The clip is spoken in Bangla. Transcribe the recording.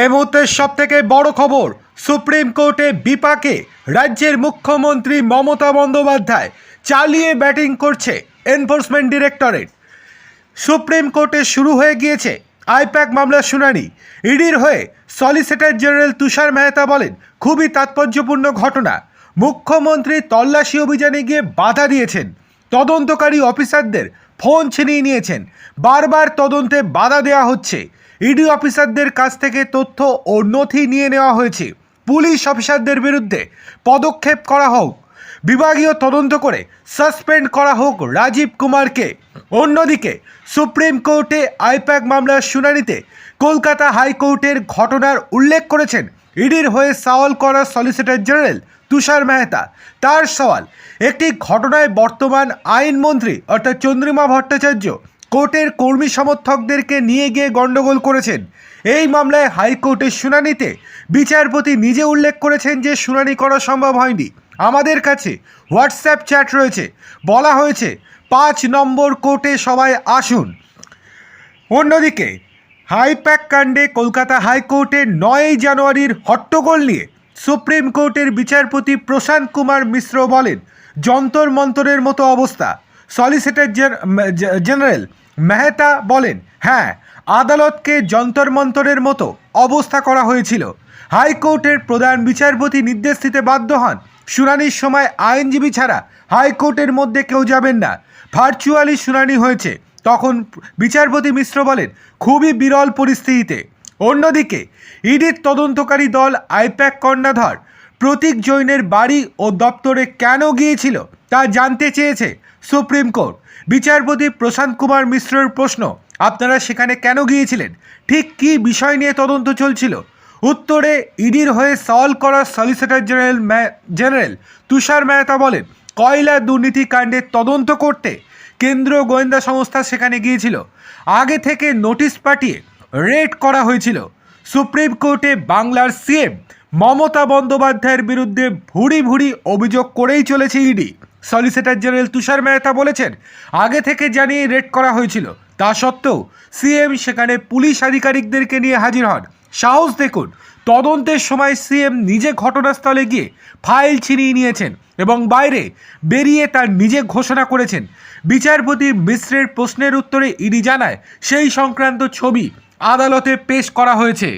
এই মুহূর্তের সব থেকে বড় খবর, সুপ্রিম কোর্টে বিপাকে রাজ্যের মুখ্যমন্ত্রী মমতা বন্দ্যোপাধ্যায় চালিয়ে ব্যাটিং করছে এনফোর্সমেন্ট ডিরেক্টরেট। সুপ্রিম কোর্টে শুরু হয়ে গিয়েছে আইপ্যাক মামলার শুনানি। ইডির হয়ে সলিসিটর জেনারেল তুষার মেহতা বলেন, খুবই তাৎপর্যপূর্ণ ঘটনা। মুখ্যমন্ত্রী তল্লাশি অভিযানে গিয়ে বাধা দিয়েছেন। তদন্তকারী অফিসারদের ফোন ছিনিয়ে নিয়েছেন। বারবার তদন্তে বাধা দেওয়া হচ্ছে। ইডি অফিসারদের কাছ থেকে তথ্য ও নথি নিয়ে নেওয়া হয়েছে। পুলিশ অফিসারদের বিরুদ্ধে পদক্ষেপ করা হোক। বিভাগীয় তদন্ত করে সাসপেন্ড করা হোক রাজীব কুমারকে। অন্যদিকে সুপ্রিম কোর্টে আইপ্যাক মামলার শুনানিতে কলকাতা হাইকোর্টের ঘটনার উল্লেখ করেছেন ইডির হয়ে সওয়াল করা সলিসিটর জেনারেল তুষার মেহতা। তার সওয়াল, একটি ঘটনায় বর্তমান আইনমন্ত্রী অর্থাৎ চন্দ্রিমা ভট্টাচার্য কোর্টের কর্মী সমর্থকদেরকে নিয়ে গিয়ে গণ্ডগোল করেছেন। এই মামলায় হাইকোর্টের শুনানিতে বিচারপতি নিজে উল্লেখ করেছেন যে শুনানি করা সম্ভব হয়নি। আমাদের কাছে হোয়াটসঅ্যাপ চ্যাট রয়েছে। বলা হয়েছে, পাঁচ নম্বর কোর্টে সবাই আসুন। অন্যদিকে, হাইপ্যাক কাণ্ডে কলকাতা হাইকোর্টে নয়ই জানুয়ারির হট্টগোল নিয়ে সুপ্রিম কোর্টের বিচারপতি প্রশান্ত কুমার মিশ্র বলেন, যন্তর মন্তরের মতো অবস্থা। সলিসিটর জেনারেল মেহতা বলেন হ্যাঁ আদালতকে যন্তর মন্তরের মতো অবস্থা করা হয়েছিল। হাইকোর্টের প্রধান বিচারপতি নির্দেশ দিতে বাধ্য হন। শুনানির সময় আইনজীবী ছাড়া হাইকোর্টের মধ্যে কেউ যাবেন না। ভার্চুয়ালি শুনানি হয়েছে। তখন বিচারপতি মিশ্র বলেন, খুবই বিরল পরিস্থিতিতে। অন্যদিকে, ইডির তদন্তকারী দল আইপ্যাক কর্ণাধর প্রতীক জৈনের বাড়ি ও দপ্তরে কেন গিয়েছিল? তা জানতে চেয়েছে সুপ্রিম কোর্ট। বিচারপতি প্রশান্ত কুমার মিশ্রের প্রশ্ন, আপনারা সেখানে কেন গিয়েছিলেন? ঠিক কী বিষয় নিয়ে তদন্ত চলছিল? উত্তরে, ইডির হয়ে সওয়াল করা solicitor general general Tushar Mehta বলেন, কয়লা দুর্নীতি কাণ্ডের তদন্ত করতে কেন্দ্রীয় গোয়েন্দা সংস্থা সেখানে গিয়েছিল। আগে থেকে নোটিশ পাঠিয়ে রেড করা হয়েছিল। সুপ্রিম কোর্টে বাংলার সিএম মমতা বন্দ্যোপাধ্যায়ের বিরুদ্ধে ভুড়ি ভুড়ি অভিযোগ করেই চলেছে ED. Solicitor general Tushar Mehta বলেছেন, আগে থেকে জানিয়ে রেড করা হয়েছিল। তা সত্ত্বেও সিএম সেখানে পুলিশ আধিকারিকদেরকে নিয়ে হাজির হন। সাহস দেখুন, তদন্তের সময় সিএম নিজে ঘটনাস্থলে গিয়ে ফাইল ছিনিয়ে নিয়েছেন এবং বাইরে বেরিয়ে তার নিজে ঘোষণা করেছেন। বিচারপতি মিশ্রের প্রশ্নের উত্তরে ইডি জানায়, সেই সংক্রান্ত ছবি আদালতে পেশ করা হয়েছে।